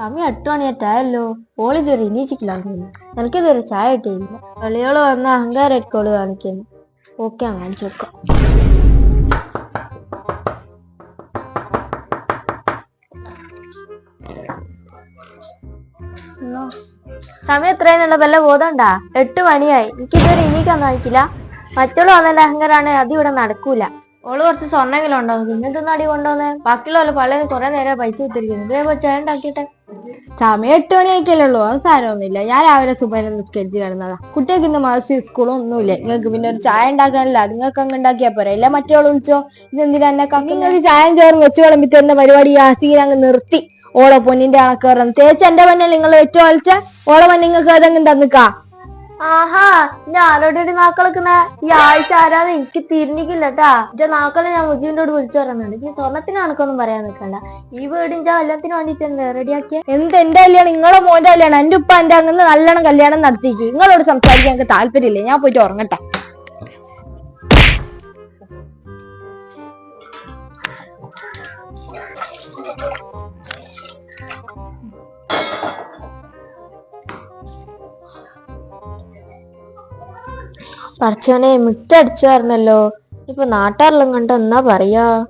സമയം എട്ട് മണിയായിട്ടായല്ലോ ഓളിതുവരെ ഇനീച്ചിക്കില്ലാന്ന് തോന്നുന്നു. എനിക്കിതുവരെ ചായ ഇട്ടില്ല വെളിയോൾ വന്ന അഹങ്കാരമായിട്ട് ഓൾ കാണിക്കുന്നു. ഓക്കെ വെക്കാം എന്നാ, സമയം എത്രയെന്നുള്ള വല്ല ബോധമുണ്ടാ? എട്ട് മണിയായി. എനിക്കിതുവരെ ഇനിക്കാൻ നോക്കില്ല മറ്റുള്ള വന്നതിന്റെ അഹങ്കാരാണ്. അത് ഇവിടെ നടക്കൂല. ഓൾ കുറച്ച് സ്വർണെങ്കിലും ഉണ്ടോ? ഇന്നത്തെ നടി കൊണ്ടുവന്നേ? ബാക്കിയുള്ള പള്ളിയിൽ കുറെ നേരം പൈസ കുത്തിരിക്കുന്നു ഇതേ ചായ ഉണ്ടാക്കിട്ടെ സമയം എട്ട് മണിയൊക്കെയല്ലേ ഉള്ളൂ. അത് സാരമൊന്നുമില്ല. ഞാൻ രാവിലെ സുബൈന നിസ്കരിച്ച് കിടന്നതാ. കുട്ടികൾക്ക് ഇന്ന് മാസി സ്കൂളും ഒന്നുമില്ല. നിങ്ങൾക്ക് പിന്നെ ഒരു ചായ ഉണ്ടാക്കാനല്ല. നിങ്ങൾക്ക് അങ്ങ് ഉണ്ടാക്കിയാ പോരാ. ഇല്ല മറ്റോൾ വിളിച്ചോ? ഇതെന്തിനാ എന്നെ നിങ്ങൾക്ക് ചായം ചോറും വെച്ച് വിളമ്പിട്ട് എന്ന പരിപാടി ആ അങ്ങ് നിർത്തി. ഓളെ പൊന്നിന്റെ കണക്കേറുന്നു തേച്ച് എന്റെ പൊന്നെ നിങ്ങൾ വെച്ച് വലിച്ച ഓളെ മഞ്ഞ നിങ്ങൾക്ക് ഏതെങ്കിലും തന്നിക്കാ ആഹാ ആരോടെ നാക്കളക്കുന്ന ഈ ആഴ്ച ആരാന്ന് എനിക്ക് തിരിഞ്ഞിക്കില്ല കേട്ടാ ഇന്റെ നാക്കളെ ഞാൻ മുജീവിനോട് വിളിച്ചു പറയുന്നുണ്ട് ഈ സ്വർണത്തിന് കണക്കൊന്നും പറയാൻ നിൽക്കണ്ട. ഈ വീടിന്റെ കല്യാണത്തിന് വേണ്ടിട്ട് റെഡിയാക്കിയ? എന്ത് എന്റെ കല്യാണം? നിങ്ങളെ മോന്റെ കല്യാണം? എന്റെ ഉപ്പ എന്റെ അങ്ങനെ നല്ലോണം കല്യാണം നടത്തിക്ക് നിങ്ങളോട് സംസാരിക്കാൻ എനിക്ക് താല്പര്യമില്ല. ഞാൻ പോയിട്ട് ഉറങ്ങട്ടെ. പറച്ചോനെ മുട്ടടിച്ചു പറഞ്ഞല്ലോ. ഇപ്പൊ നാട്ടാരെല്ലാം കണ്ട എന്നാ പറയാ?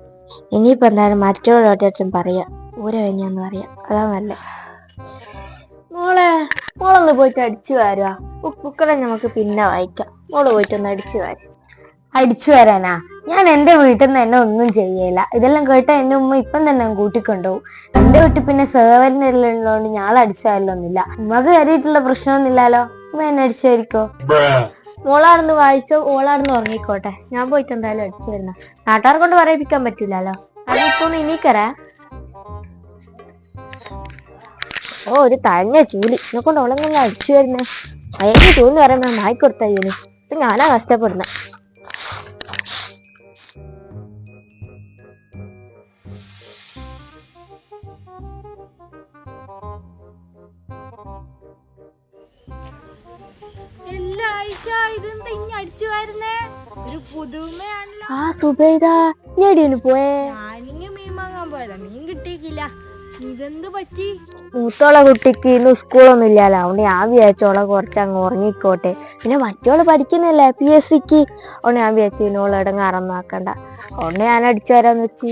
ഇനിയിപ്പോ എന്തായാലും മറ്റോടൊറ്റം പറയാ. ഊര കഴിഞ്ഞാന്ന് പറയാ. അതാ നല്ല. മോളെ മോളൊന്ന് പോയിട്ട് അടിച്ചു വരുവാ. ബുക്കെല്ലാം നമുക്ക് പിന്നെ വായിക്കാം. മോൾ പോയിട്ട് ഒന്ന് അടിച്ചു വാരും. അടിച്ചു വരാനാ? ഞാൻ എന്റെ വീട്ടിൽ നിന്ന് എന്നെ ഒന്നും ചെയ്യല. ഇതെല്ലാം കേട്ട എന്റെ ഉമ്മ ഇപ്പം തന്നെ കൂട്ടിക്കൊണ്ടുപോകും. എന്റെ വീട്ടിൽ പിന്നെ സേവനുള്ളതുകൊണ്ട് ഞാൻ അടിച്ചു വരലൊന്നുമില്ല. ഉമ്മക്ക് കയറിയിട്ടുള്ള പ്രശ്നമൊന്നുമില്ലല്ലോ ഉമ്മ എന്നെ അടിച്ചുമായിരിക്കോ മോളാടുന്ന് വായിച്ചോ ഓളാണെന്ന് ഉറങ്ങിക്കോട്ടെ. ഞാൻ പോയിട്ട് എന്തായാലും അടിച്ചു വരുന്ന. നാട്ടുകാരെ കൊണ്ട് പറയിപ്പിക്കാൻ പറ്റൂലല്ലോ. അതിപ്പോ ഇനീക്കറേ ഓ ഒരു തഴഞ്ഞ ചൂലി. എന്നെ കൊണ്ട് ഓളങ്ങനെ അടിച്ചു വരുന്നേ? അയക്ക് തോന്നി പറയുമ്പോ മായിക്കൊടുത്ത ചൂലി ഇപ്പൊ ഞാനാ കഷ്ടപ്പെടുന്നെ. എല്ലാ ഇതെന്താ ഇനി അടിച്ചു വരുന്നേ? ഒരു പുതുമയാണല്ലോ. ആ സുബൈദ നീ പോയേ? ഞാനിങ്ങ മീൻ വാങ്ങാൻ പോയതാ. മീൻ കിട്ടിയിട്ടില്ല. ഇതെന്ത് പറ്റി? മൂത്തോളെ കുട്ടിക്ക് ഇന്ന് സ്കൂളൊന്നും ഇല്ലല്ലോ അതുകൊണ്ട് ഞാൻ വിചാരിച്ചോളെ കുറച്ച് അങ്ങ് ഉറങ്ങിക്കോട്ടെ. പിന്നെ മറ്റോൾ പഠിക്കുന്നില്ലേ പി എസ് സിക്ക് അതുകൊണ്ട് ഞാൻ വിചാരിച്ചു ഇന്നോളെ ഇടങ്ങാറൊന്നാക്കണ്ട അതുകൊണ്ട് ഞാൻ അടിച്ചു വരാന്ന് വെച്ച്.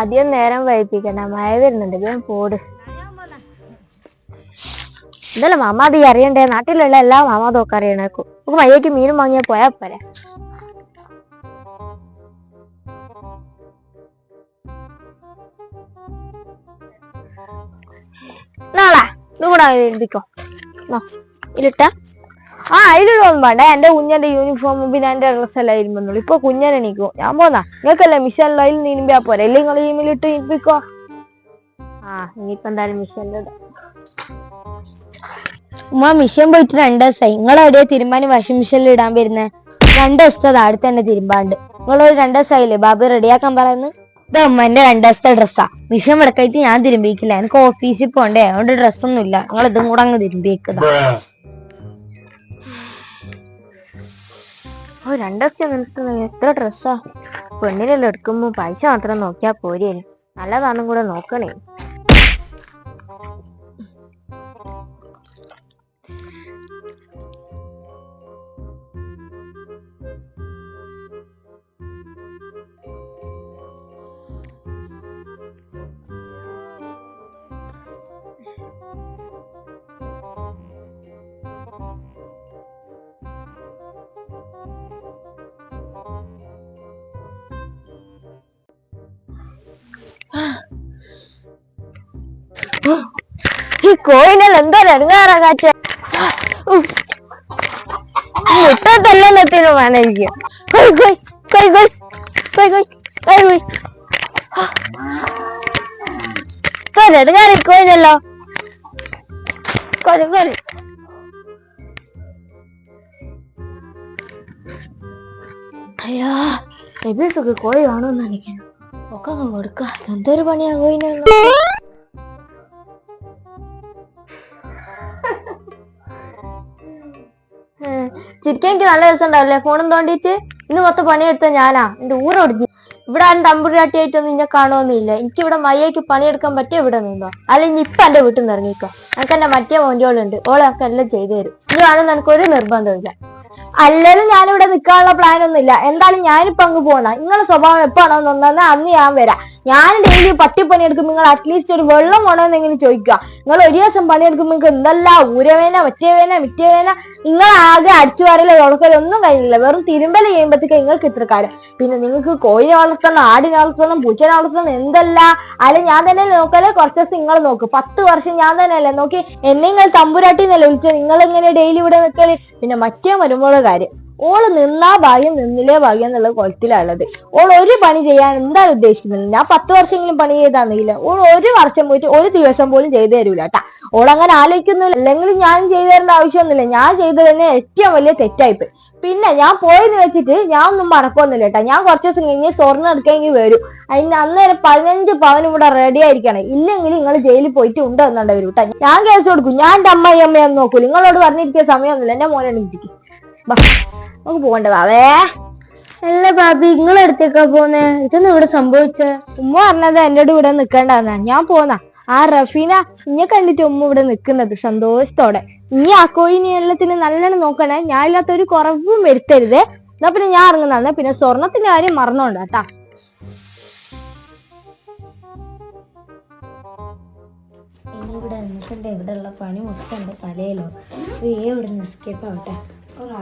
അധികം നേരം വൈപ്പിക്കണ്ട മഴ വരുന്നുണ്ട്. ഞാൻ പോട്. ഇതല്ല മാമാതി അറിയണ്ടേ? നാട്ടിലുള്ള എല്ലാ മാമാതൊക്കെ അറിയണേക്കും നമുക്ക് മഴയ്ക്ക് മീനും വാങ്ങിയാൽ പോയാ പോരെ. നാളെ ഇത് കൂടെ എഴുതിക്കോ. ഇലിട്ട ആ അതിലൊന്നും വേണ്ട. എന്റെ കുഞ്ഞന്റെ യൂണിഫോമും പിന്നെ എന്റെ ഡ്രസ് എല്ലാം ഇരുമ്പുന്നുള്ളൂ ഇപ്പൊ കുഞ്ഞനെ നീക്കും ഞാൻ പോന്നാ. നിങ്ങൾക്കല്ലേ മിഷൻ അതിൽ നീനുമ്പോ പോരെ. ഇല്ലെങ്കിൽ നിങ്ങൾ ഈമിലിട്ട് ഇരിപ്പിക്കോ. ആ ഇനിയിപ്പോ എന്തായാലും മിഷന്റെ ഉമ്മ മിഷൻ പോയിട്ട് രണ്ട് ദിവസമായി നിങ്ങൾ എവിടെയാ തിരുമ്പാന് വാഷിംഗ് മെഷീനിൽ ഇടാൻ വരുന്നേ? രണ്ട് ദിവസത്തെ അടുത്ത് തന്നെ തിരുമ്പാണ്ട്. നിങ്ങളൊരു രണ്ട് ദിവസമായില്ലേ ബാബു റെഡിയാക്കാൻ പറയുന്നു ഇത് ഉമ്മന്റെ രണ്ട് ദിവസത്തെ ഡ്രസ്സാ മിഷൻ വിടക്കായിട്ട് ഞാൻ തിരുമ്പിക്കില്ല. എനിക്ക് ഓഫീസിൽ പോണ്ടേ? അതുകൊണ്ട് ഡ്രസ്സൊന്നും ഇല്ല. നിങ്ങൾ ഇതും കൂടെ അങ്ങ് തിരുമ്പിക്കുക ഓ രണ്ട് ദിവസത്തെ നിൽക്കുന്ന എത്ര ഡ്രസ്സാ പെണ്ണിനെല്ലാം എടുക്കുമ്പോ പൈസ മാത്രം നോക്കിയാ പോരേ നല്ലതാണെന്നും കൂടെ നോക്കണേ. ഈ കോയിനെല്ലാം എന്തോ ഇറങ്ങാറാ കാറ്റ്. മുട്ടത്തെല്ലാത്തിനും വേണം എനിക്ക് കൊയ് കൊയ് കൊയ് കൊയ് കൊയ് കൊയ് കൊയ് കൊയ് ഇറങ്ങാറി കോയിനല്ലോ കൊയ് കൊയ് അയ്യോ എബിസൊക്കെ കോഴി വേണമെന്ന് നിൽക്കണം ഒക്കെ കൊടുക്ക. എന്തൊരു പണിയാ കോയിനുള്ള ചിരിക്കാൻ എനിക്ക് നല്ല രസം ഉണ്ടാവില്ലേ? ഫോണും തോണ്ടിട്ട് ഇന്ന് മൊത്തം പണിയെടുത്ത ഞാനാ. എന്റെ ഊറ ഒടിഞ്ഞു ഇവിടെ ആരും തമ്പുരാട്ടിയായിട്ടൊന്നും ഇന്നെ കാണുമൊന്നുമില്ല എനിക്ക് ഇവിടെ മയ്യയ്ക്ക് പണിയെടുക്കാൻ പറ്റിയ ഇവിടെ നിന്നോ. അല്ലെങ്കിൽ ഇപ്പൊ എന്റെ വീട്ടിൽ നിന്ന് ഇറങ്ങിക്കോ. എനിക്ക് എന്റെ മറ്റേ മോണ്ടിയോളുണ്ട് ഓളൊക്കെ എല്ലാം ചെയ്തു തരും. ഇത് കാണുന്ന എനിക്ക് ഒരു നിർബന്ധമില്ല അല്ലെങ്കിലും ഞാനിവിടെ നിൽക്കാനുള്ള പ്ലാൻ ഒന്നും ഇല്ല. എന്തായാലും ഞാനിപ്പോ അങ്ങ് പോന്ന. നിങ്ങളുടെ സ്വഭാവം എപ്പോഴാണോ നന്നാ അന്ന് ഞാൻ വരാം. ഞാൻ ഡെയിലി പട്ടിപ്പണി എടുക്കും നിങ്ങൾ അറ്റ്ലീസ്റ്റ് ഒരു വെള്ളം വേണമെന്ന് എങ്ങനെ ചോദിക്കുക. നിങ്ങൾ ഒരു ദിവസം പണിയെടുക്കുമ്പോൾ നിങ്ങൾക്ക് എന്തല്ല ഊരവേന മറ്റേവേന മിറ്റേവേന നിങ്ങൾ ആകെ അടിച്ചു വാരല ഉളക്കല ഒന്നും കഴിഞ്ഞില്ല വെറും തിരുമ്പല ചെയ്യുമ്പോഴത്തേക്ക് നിങ്ങൾക്ക് ഇത്ര കാര്യം പിന്നെ നിങ്ങൾക്ക് കോഴിനെ വളർത്തണം ആടിനെ വളർത്തണം പൂച്ചനെ വളർത്തണം എന്തല്ല? അല്ല ഞാൻ തന്നെ നോക്കല്ലേ കുറച്ച് ദിവസം നിങ്ങൾ നോക്ക്. പത്ത് വർഷം ഞാൻ തന്നെയല്ലേ നോക്കി. എന്നെ നിങ്ങൾ തമ്പുരാട്ടി എന്നല്ല വിളിച്ചത്. നിങ്ങൾ എങ്ങനെ ഡെയിലി ഇവിടെ നിൽക്കൽ പിന്നെ മറ്റേ വരുമ്പോഴുള്ള കാര്യം. ഓൾ നിന്നാ ഭാഗ്യം നിന്നില്ലേ ഭാഗ്യം എന്നുള്ള കുളത്തിലുള്ളത് ഓൾ ഒരു പണി ചെയ്യാൻ എന്താണ് ഉദ്ദേശിക്കുന്നത്? ഞാൻ പത്ത് വർഷമെങ്കിലും പണി ചെയ്താന്നില്ല ഓൾ ഒരു വർഷം പോയിട്ട് ഒരു ദിവസം പോലും ചെയ്തു തരൂല കേട്ടാ. ഓൾ അങ്ങനെ ആലോചിക്കുന്നില്ല അല്ലെങ്കിൽ ഞാൻ ചെയ്തു തരേണ്ട ആവശ്യമൊന്നുമില്ല. ഞാൻ ചെയ്തു തന്നെ ഏറ്റവും വലിയ തെറ്റായിപ്പോയി. പിന്നെ ഞാൻ പോയെന്ന് വെച്ചിട്ട് ഞാൻ ഒന്നും മറക്കൊന്നുമില്ല കേട്ടാ. ഞാൻ കുറച്ച് ദിവസം കഴിഞ്ഞ് സ്വർണം എടുക്കാമെങ്കിൽ വരും. അതിന് അന്നേരം പതിനഞ്ച് പവനും ഇവിടെ റെഡി ആയിരിക്കണം. ഇല്ലെങ്കിൽ നിങ്ങൾ ജയിലിൽ പോയിട്ട് ഉണ്ടോ എന്നുണ്ട് വരും കേട്ടാ. ഞാൻ കേസ് കൊടുക്കും. ഞാൻ എന്റെ അമ്മയും അമ്മയൊന്നും നോക്കൂല. നിങ്ങളോട് പറഞ്ഞിരിക്കുന്ന സമയമൊന്നുമില്ല. എന്റെ മോനെ എണീറ്റിക്ക് ബാ പോകണ്ട പോകേണ്ടതാവേ അല്ല ബാബി നിങ്ങൾ എടുത്തേക്കാ പോന്നെ ഇതൊന്നും ഇവിടെ സംഭവിച്ചേ? ഉമ്മ പറഞ്ഞത് എന്നോട് ഇവിടെ നിക്കണ്ടെന്നാ. ഞാൻ പോന്നാ. ആ റഫീന ഇന്നെ കണ്ടിട്ട് ഉമ്മ ഇവിടെ നിക്കുന്നത് സന്തോഷത്തോടെ. ഇനി ആ കോയിനി എല്ലാത്തിനും നല്ലോണം നോക്കണേ. ഞാൻ ഇല്ലാത്ത ഒരു കുറവും വരുത്തരുത്. എന്നാ പിന്നെ ഞാൻ ഇറങ്ങുന്നതാണ് പിന്നെ സ്വർണത്തിന്റെ കാര്യം മറന്നോണ്ട കേട്ടാ. ഇനി ഇവിടെ ഉള്ള പണി മൊത്തം തലയിലോ. ഏ ഇവിടെ നിന്ന് എസ്കേപ്പ് ആവട്ടെ. ഒരു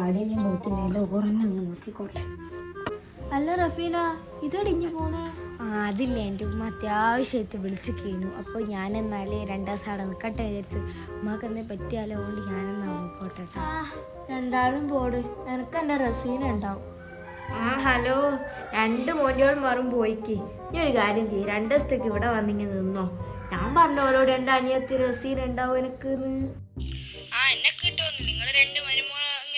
അങ്ങ് നോക്കിക്കോട്ടെ അല്ല റഫീന ഇതടിഞ്ഞു പോന്നെ? ആ അതില്ല എന്റെ ഉമ്മ അത്യാവശ്യമായിട്ട് വിളിച്ച് കീണു അപ്പോൾ ഞാൻ എന്നാലേ രണ്ട് ദിവസം അവിടെ നിൽക്കട്ടെ വിചാരിച്ച് ഉമ്മക്ക് എന്നെ പറ്റിയാലോ കൊണ്ട് ഞാനെന്നാ നോക്കോട്ടെ ആ രണ്ടാളും പോട്. എനക്ക് എന്റെ റസീന ഉണ്ടാവും. ആ ഹലോ. രണ്ട് മോന്റോൾ മാറും പോയിക്ക്. ഇനി ഒരു കാര്യം ചെയ്യും. രണ്ട് ദിവസത്തേക്ക് ഇവിടെ വന്നിങ്ങനെ നിന്നോ. ഞാൻ പറഞ്ഞ ഓരോട് രണ്ട് അനിയത്തി റസീൻ ഉണ്ടാവും എനിക്ക് ആ എന്നെ കിട്ടുമെന്ന് നിങ്ങൾ രണ്ട്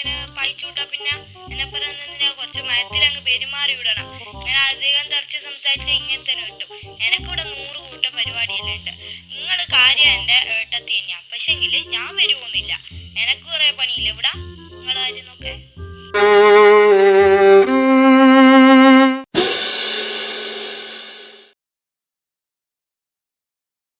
ഇങ്ങനെ പഴിച്ചുവിട്ടാ പിന്നെ എന്നെ പറയുന്നതിനാ കുറച്ച് മയത്തിൽ അങ്ങ് പെരുമാറി വിടണം. ഞാൻ അധികം തെറിച്ച് സംസാരിച്ച ഇങ്ങനെ തന്നെ കിട്ടും എനക്കിവിടെ നൂറ് കൂട്ടം പരിപാടിയെല്ലാം ഉണ്ട്. നിങ്ങൾ കാര്യം എന്റെ ഏട്ടത്തി തന്നെയാ പക്ഷെങ്കിൽ ഞാൻ വരുമൊന്നുമില്ല